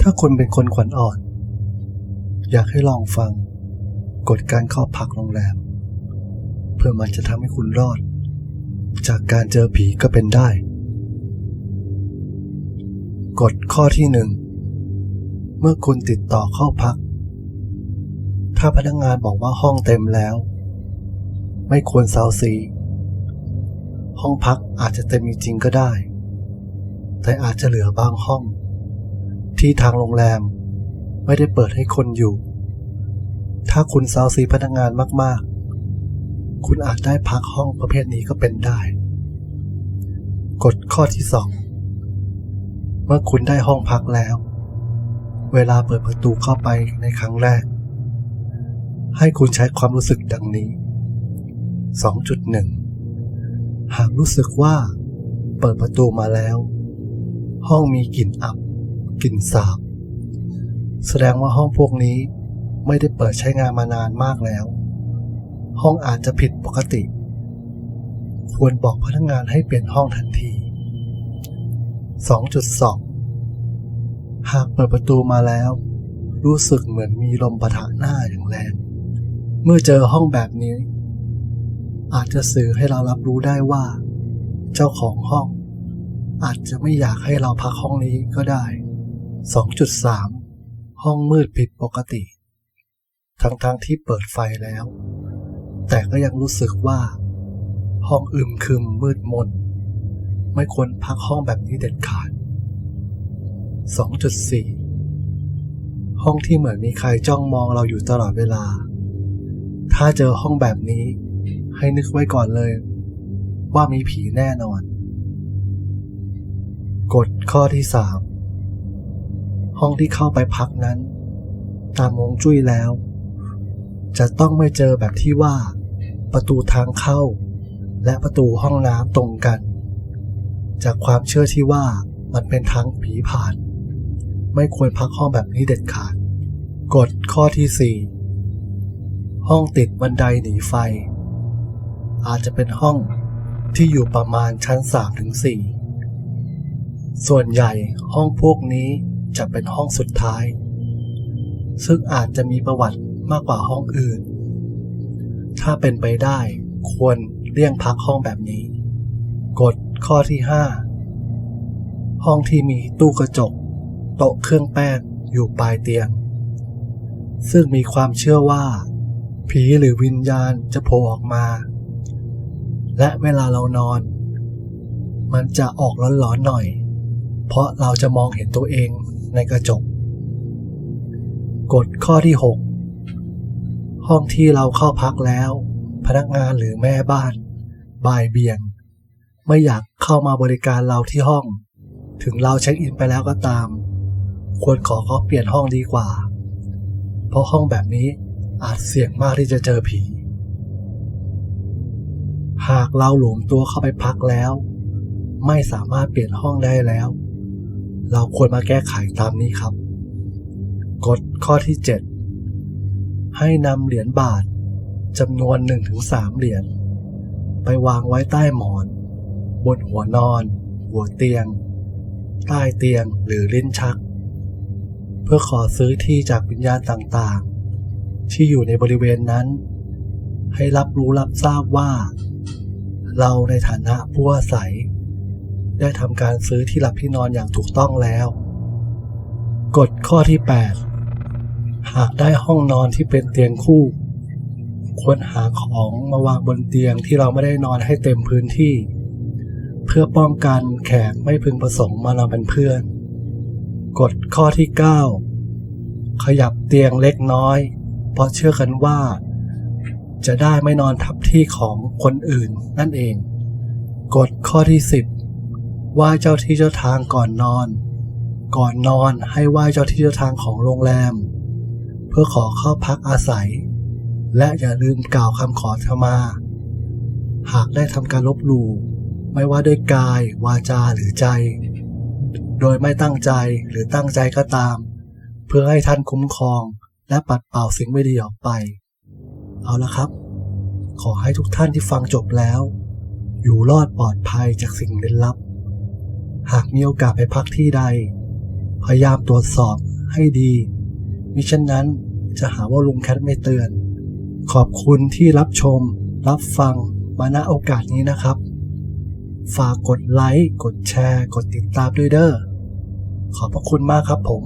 ถ้าคุณเป็นคนขวัญอ่อน อยากให้ลองฟังกฎการเข้าพักโรงแรม เพื่อมันจะทำให้คุณรอด จากการเจอผีก็เป็นได้กฎข้อที่หนึ่งเมื่อคุณติดต่อเข้าพัก ถ้าพนักงานบอกว่าห้องเต็มแล้ว ไม่ควรเซาซี ห้องพักอาจจะเต็มจริงก็ได้ แต่อาจจะเหลือบางห้อง ที่ทางโรงแรม ไม่ได้เปิดให้คนอยู่ ถ้าคุณเซาซีพนักงานมากๆ คุณอาจได้พักห้องประเภทนี้ก็เป็นได้ กฎข้อที่สองเมื่อคุณได้ห้องพักแล้ว เวลาเปิดประตูเข้าไปในครั้งแรก ให้คุณใช้ความรู้สึกดังนี้ 2.1 หากรู้สึกว่าเปิดประตูมาแล้ว ห้องมีกลิ่นอับ กลิ่นสาบ แสดงว่าห้องพวกนี้ไม่ได้เปิดใช้งานมานานมากแล้ว ห้องอาจจะผิดปกติ ควรบอกพนักงานให้เปลี่ยนห้องทันที 2.2 หากเปิดประตูมาแล้ว รู้สึกเหมือนมีลมปะทะหน้าอย่างแรง เมื่อเจอห้องแบบนี้ อาจจะสื่อให้เรารับรู้ได้ว่า เจ้าของห้องอาจจะไม่อยากให้เราพักห้องนี้ก็ได้ 2.3 ห้องมืดผิดปกติ ทั้งๆทที่เปิดไฟแล้ว แต่ก็ยังรู้สึกว่า ห้องอึมครึมมืดมน ไม่ควรพักห้องแบบนี้เด็ดขาด 2.4 ห้องที่เหมือนมีใครจ้องมองเราอยู่ตลอดเวลา ถ้าเจอห้องแบบนี้ ให้นึกไว้ก่อนเลย ว่ามีผีแน่นอน กฎข้อที่ 3 ห้องที่เข้าไปพักนั้น ตามมงจุ้ยแล้ว จะต้องไม่เจอแบบที่ว่า ประตูทางเข้า และประตูห้องน้ำตรงกัน จากความเชื่อที่ว่ามันเป็นทางผีผ่าน ไม่ควรพักห้องแบบนี้เด็ดขาดกฎข้อที่ 4 ห้องติดบันไดหนีไฟ อาจจะเป็นห้องที่อยู่ประมาณชั้น3-4ถึง4ส่วนใหญ่ห้องพวกนี้ จะเป็นห้องสุดท้าย ซึ่งอาจจะมีประวัติมากกว่าห้องอื่น ถ้าเป็นไปได้ควรเลี่ยงพักห้องแบบนี้ กฎข้อที่ 5 ห้องที่มีตู้กระจก โต๊ะเครื่องแป้งอยู่ปลายเตียง ซึ่งมีความเชื่อว่า ผีหรือวิญญาณจะโผล่ออกมา และเวลาเรานอน มันจะออกร้อนๆหน่อย เพราะเราจะมองเห็นตัวเอง ในกระจก กฎข้อที่ 6 ห้องที่เราเข้าพักแล้ว พนักงานหรือแม่บ้าน บ่ายเบียง ไม่อยากเข้ามาบริการเราที่ห้อง ถึงเราเช็คอินไปแล้วก็ตาม ควรขอเขาเปลี่ยนห้องดีกว่า เพราะห้องแบบนี้อาจเสี่ยงมากที่จะเจอผี หากเราหลวมตัวเข้าไปพักแล้ว ไม่สามารถเปลี่ยนห้องได้แล้ว เราควรมาแก้ไขตามนี้ครับ กฎข้อที่ 7 ให้นำเหรียญบาทจำนวน 1-3 เหรียญไปวางไว้ใต้หมอน บนหัวนอน หัวเตียง ใต้เตียงหรือลิ้นชัก เพื่อขอซื้อที่จากวิญญาณต่างๆ ที่อยู่ในบริเวณนั้น ให้รับรู้รับทราบว่า เราในฐานะผู้อาศัย ได้ทำการซื้อที่หลับที่นอนอย่างถูกต้องแล้ว กฎข้อที่ 8 หากได้ห้องนอนที่เป็นเตียงคู่ ควรหาของมาวางบนเตียงที่เราไม่ได้นอนให้เต็มพื้นที่ เพื่อป้องกันแขกไม่พึงประสงค์มานอนเป็นเพื่อน กฎข้อที่ 9 ขยับเตียงเล็กน้อย เพราะเชื่อกันว่า จะได้ไม่นอนทับที่ของคนอื่นนั่นเองกฎข้อที่ 10 ไหว้เจ้าที่เจ้าทางก่อนนอน ก่อนนอนให้ไหว้เจ้าที่เจ้าทางของโรงแรม เพื่อขอเข้าพักอาศัย และอย่าลืมกล่าวคำขอขมา หากได้ทำการลบหลู่ไม่ว่าด้วยกาย วาจาหรือใจ โดยไม่ตั้งใจหรือตั้งใจก็ตาม เพื่อให้ท่านคุ้มครองและปัดเป่าสิ่งไม่ดีออกไป เอาละครับ ขอให้ทุกท่านที่ฟังจบแล้ว อยู่รอดปลอดภัยจากสิ่งลึกลับ หากมีโอกาสไปพักที่ใด พยายามตรวจสอบให้ดีมิฉะนั้นจะหาว่าลุงแคทไม่เตือน ขอบคุณที่รับชม รับฟังมาณโอกาสนี้นะครับ ฝากกดไลค์ กดแชร์ กดติดตามด้วยเด้อขอบพระคุณมากครับผม